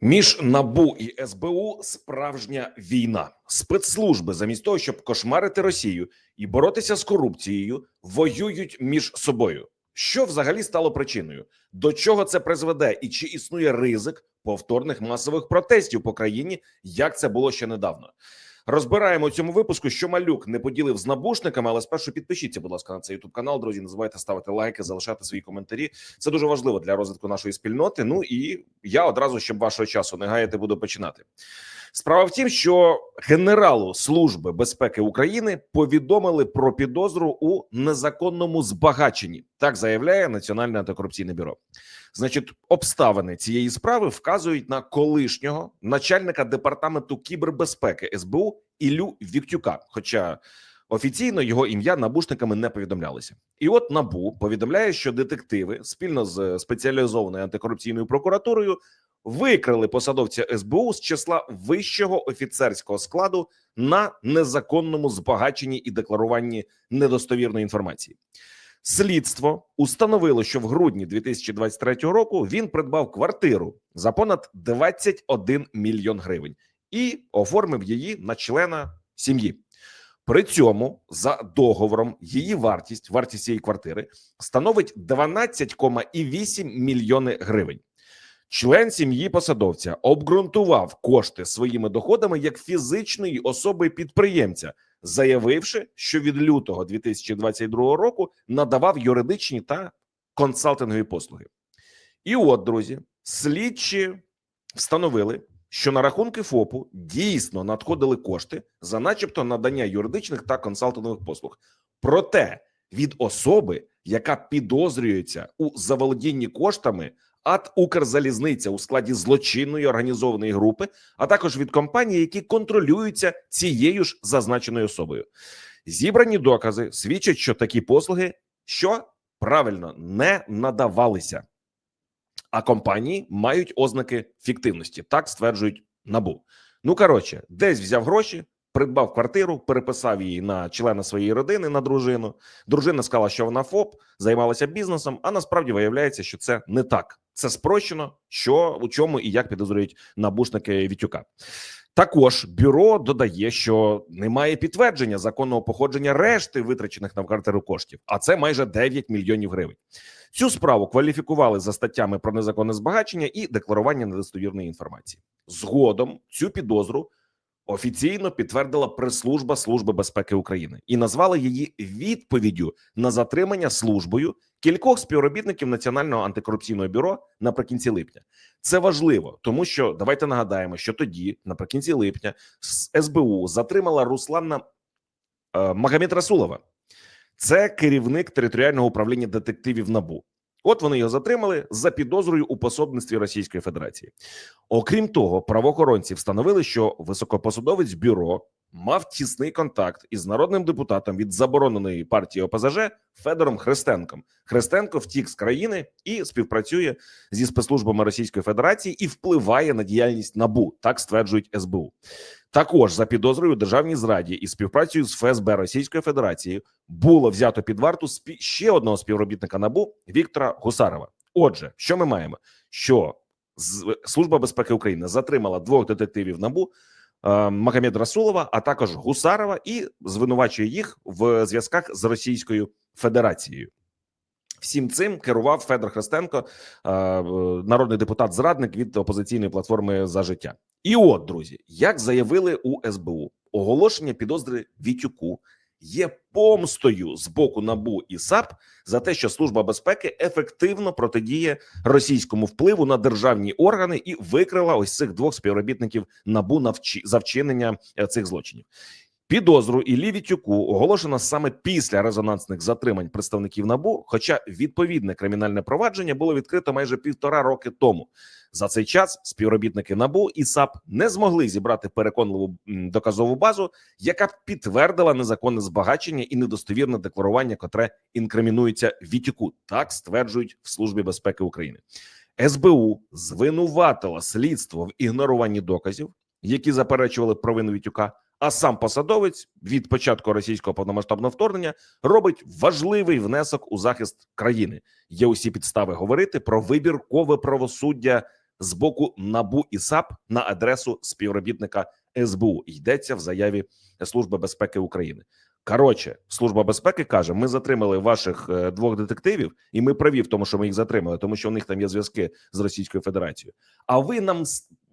Між набу і СБУ справжня війна. Спецслужби, замість того, щоб кошмарити Росію і боротися з корупцією, воюють між собою. Що взагалі стало причиною? До чого це призведе, і чи існує ризик повторних масових протестів по країні, як це було ще недавно? Розбираємо у цьому випуску, що малюк не поділив з набушниками, але спершу підпишіться, будь ласка, на цей ютуб канал. Друзі, не забувайте ставити лайки, залишати свої коментарі. Це дуже важливо для розвитку нашої спільноти. Ну і я одразу, щоб вашого часу не гаяти, буду починати. Справа в тім, що генералу Служби безпеки України повідомили про підозру у незаконному збагаченні. Так заявляє Національне антикорупційне бюро. Значить, обставини цієї справи вказують на колишнього начальника департаменту кібербезпеки СБУ Ілю Віктюка. Хоча офіційно його ім'я набушниками не повідомлялося. І от набу повідомляє, що детективи спільно з спеціалізованою антикорупційною прокуратурою викрили посадовця СБУ з числа вищого офіцерського складу на незаконному збагаченні і декларуванні недостовірної інформації. Слідство установило, що в грудні 2023 року він придбав квартиру за понад 21 мільйон гривень і оформив її на члена сім'ї. При цьому за договором її вартість, вартість цієї квартири, становить 12,8 мільйони гривень. Член сім'ї посадовця обґрунтував кошти своїми доходами як фізичної особи підприємця, заявивши, що від лютого 2022 року надавав юридичні та консалтингові послуги. І от, друзі, слідчі встановили, що на рахунки ФОПу дійсно надходили кошти за, начебто, надання юридичних та консалтингових послуг. Проте від особи, яка підозрюється у заволодінні коштами. АТ Укрзалізниця у складі злочинної організованої групи, а також від компаній, які контролюються цією ж зазначеною особою. Зібрані докази свідчать, що такі послуги що правильно не надавалися, а компанії мають ознаки фіктивності. Так стверджують набу. Ну коротше, десь взяв гроші. Придбав квартиру, переписав її на члена своєї родини на дружину. Дружина сказала, що вона ФОП, займалася бізнесом, а насправді виявляється, що це не так. Це спрощено, що у чому і як підозрюють набушники Вітюка. Також бюро додає, що немає підтвердження законного походження решти витрачених на квартиру коштів, а це майже 9 мільйонів гривень. Цю справу кваліфікували за статтями про незаконне збагачення і декларування недостовірної інформації. Згодом цю підозру офіційно підтвердила прес-служба Служби безпеки України і назвала її відповіддю на затримання службою кількох співробітників Національного антикорупційного бюро наприкінці липня. Це важливо, тому що давайте нагадаємо, що тоді, наприкінці липня, СБУ затримала Руслана е, Магомед Расулова. Це керівник територіального управління детективів НАБУ. От вони його затримали за підозрою у пособництві Російської Федерації. Окрім того, правоохоронці встановили, що високопосадовець бюро мав тісний контакт із народним депутатом від забороненої партії ОПЗЖ Федором Христенком. Христенко втік з країни і співпрацює зі спецслужбами Російської Федерації і впливає на діяльність набу. Так стверджують СБУ. Також за підозрою у державній зраді і співпрацею з ФСБ Російської Федерації було взято під варту ще одного співробітника набу Віктора Гусарова. Отже, що ми маємо? Що служба безпеки України затримала двох детективів набу. Магомед Расулова, а також Гусарова, і звинувачує їх в зв'язках з Російською Федерацією. Всім цим керував Федор Христенко, народний депутат, зрадник від опозиційної платформи за життя. І от друзі, як заявили у СБУ, оголошення підозри Вітюку є помстою з боку НАБУ і САП за те, що служба безпеки ефективно протидіє російському впливу на державні органи і викрила ось цих двох співробітників НАБУ на вчи... за вчинення цих злочинів. Підозру Іллі Вітюку оголошено саме після резонансних затримань представників набу. Хоча відповідне кримінальне провадження було відкрито майже півтора роки тому. За цей час співробітники набу і САП не змогли зібрати переконливу доказову базу, яка б підтвердила незаконне збагачення і недостовірне декларування, котре інкримінується Вітюку. Так стверджують в службі безпеки України. СБУ звинуватила слідство в ігноруванні доказів, які заперечували провину Вітюка. А сам посадовець від початку російського повномасштабного вторгнення робить важливий внесок у захист країни. Є усі підстави говорити про вибіркове правосуддя з боку НАБУ і САП на адресу співробітника СБУ. Йдеться в заяві Служби безпеки України. Коротше, служба безпеки каже: ми затримали ваших е, двох детективів, і ми праві в тому, що ми їх затримали, тому що у них там є зв'язки з Російською Федерацією. А ви нам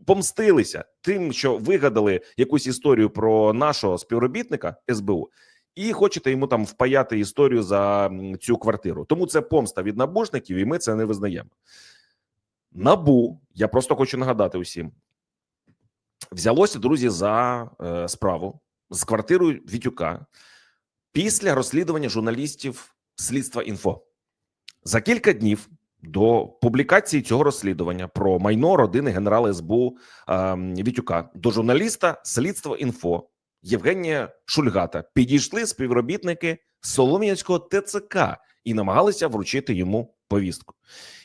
помстилися тим, що вигадали якусь історію про нашого співробітника СБУ, і хочете йому там впаяти історію за цю квартиру. Тому це помста від набушників, і ми це не визнаємо. Набу, я просто хочу нагадати усім, взялося друзі за е, справу з квартирою Вітюка після розслідування журналістів слідства інфо за кілька днів до публікації цього розслідування про майно родини генерала СБУ е, Вітюка до журналіста слідства інфо Євгенія Шульгата підійшли співробітники Солом'янського ТЦК і намагалися вручити йому повістку.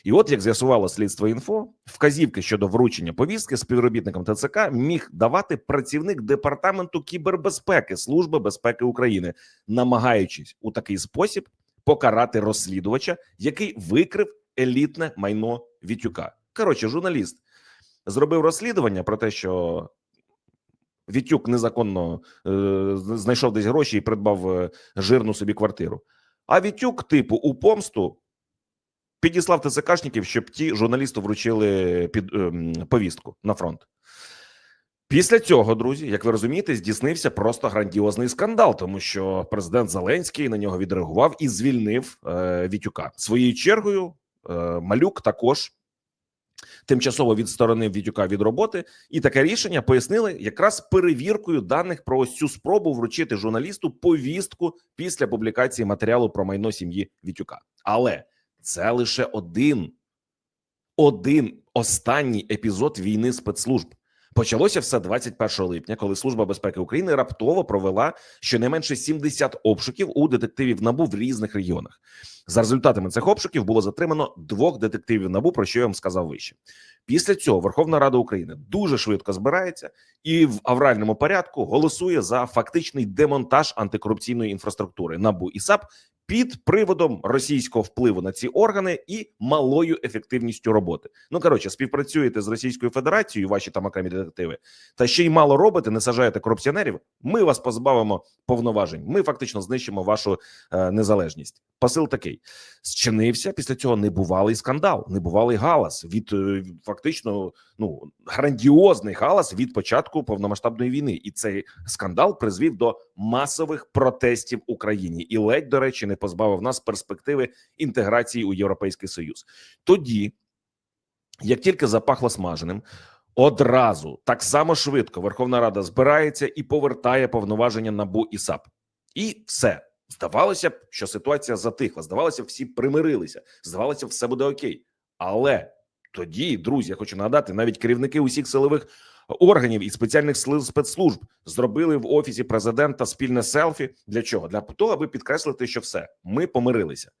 І от як з'ясувало слідство інфо, вказівки щодо вручення повістки співробітникам ТЦК міг давати працівник департаменту кібербезпеки Служби безпеки України, намагаючись у такий спосіб покарати розслідувача, який викрив елітне майно Вітюка. Коротше, журналіст зробив розслідування про те, що Вітюк незаконно е, знайшов десь гроші і придбав е, жирну собі квартиру. А Вітюк, типу, у помсту підіслав ТЦКшників, щоб ті журналісту вручили під ем, повістку на фронт. Після цього, друзі, як ви розумієте, здійснився просто грандіозний скандал, тому що президент Зеленський на нього відреагував і звільнив е, Вітюка. Своєю чергою, е, малюк також тимчасово відсторонив Вітюка від роботи, і таке рішення пояснили якраз перевіркою даних про ось цю спробу вручити журналісту повістку після публікації матеріалу про майно сім'ї Вітюка. Але це лише один, один останній епізод війни спецслужб. Почалося все 21 липня, коли Служба безпеки України раптово провела щонайменше 70 обшуків у детективів НАБУ в різних регіонах. За результатами цих обшуків було затримано двох детективів НАБУ, про що я вам сказав вище. Після цього Верховна Рада України дуже швидко збирається і в авральному порядку голосує за фактичний демонтаж антикорупційної інфраструктури НАБУ і САП під приводом російського впливу на ці органи і малою ефективністю роботи. Ну коротше, співпрацюєте з Російською Федерацією, ваші там окремі детективи, та ще й мало робите, не сажаєте корупціонерів. Ми вас позбавимо повноважень. Ми фактично знищимо вашу е, незалежність. Посил такий зчинився після цього небувалий скандал, небувалий галас від е, фактично ну грандіозний галас від початку повномасштабної війни, і цей скандал призвів до масових протестів в Україні і ледь до речі не позбавив нас перспективи інтеграції у Європейський Союз. Тоді, як тільки запахло смаженим, одразу так само швидко Верховна Рада збирається і повертає повноваження НАБУ і САП, і все. Здавалося б, що ситуація затихла. Здавалося, всі примирилися. Здавалося, все буде окей. Але тоді, друзі, я хочу нагадати, навіть керівники усіх силових органів і спеціальних спецслужб зробили в офісі президента спільне селфі. Для чого? Для того, аби підкреслити, що все ми помирилися.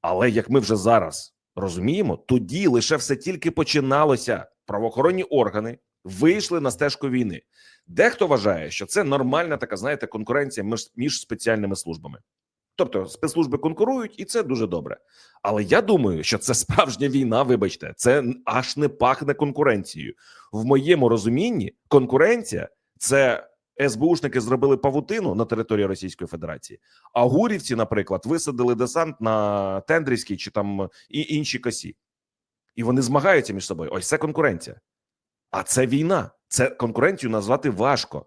Але як ми вже зараз розуміємо, тоді лише все тільки починалося. Правоохоронні органи вийшли на стежку війни. Дехто вважає, що це нормальна така, знаєте, конкуренція між, між спеціальними службами. Тобто спецслужби конкурують, і це дуже добре. Але я думаю, що це справжня війна. Вибачте, це аж не пахне конкуренцією. В моєму розумінні конкуренція це СБУшники зробили павутину на території Російської Федерації, а гурівці, наприклад, висадили десант на Тендрівській чи там і інші косі, і вони змагаються між собою. Ось це конкуренція. А це війна. Це конкуренцію назвати важко,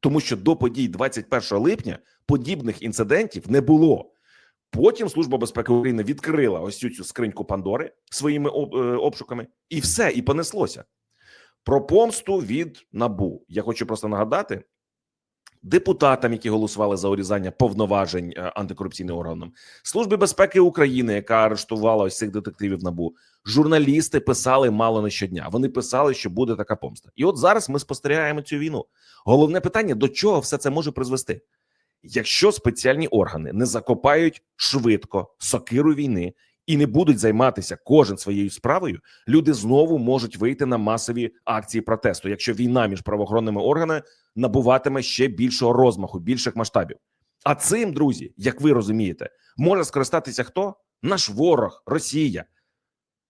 тому що до подій 21 липня подібних інцидентів не було. Потім Служба безпеки України відкрила ось цю, цю скриньку Пандори своїми е, обшуками, і все, і понеслося. Про помсту від набу. Я хочу просто нагадати депутатам, які голосували за урізання повноважень е, антикорупційним органам, Службі безпеки України, яка арештувала ось цих детективів набу. Журналісти писали мало не щодня. Вони писали, що буде така помста. І от зараз ми спостерігаємо цю війну. Головне питання: до чого все це може призвести? Якщо спеціальні органи не закопають швидко сокиру війни і не будуть займатися кожен своєю справою, люди знову можуть вийти на масові акції протесту, якщо війна між правоохоронними органами набуватиме ще більшого розмаху, більших масштабів. А цим, друзі, як ви розумієте, може скористатися хто? Наш ворог, Росія.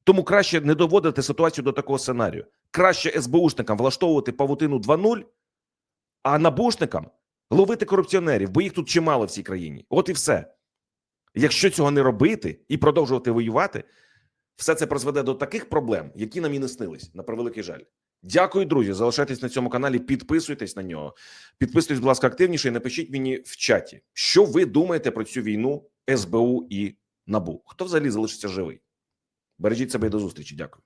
Тому краще не доводити ситуацію до такого сценарію. Краще СБУшникам влаштовувати павутину 2.0, а набушникам ловити корупціонерів, бо їх тут чимало в цій країні. От і все. Якщо цього не робити і продовжувати воювати, все це призведе до таких проблем, які нам і не снились, на превеликий жаль. Дякую, друзі. Залишайтесь на цьому каналі, підписуйтесь на нього. Підписуйтесь, будь ласка, активніше і напишіть мені в чаті, що ви думаєте про цю війну СБУ і НАБУ. Хто взагалі залишиться живий? Бережіть себе і до зустрічі. Дякую.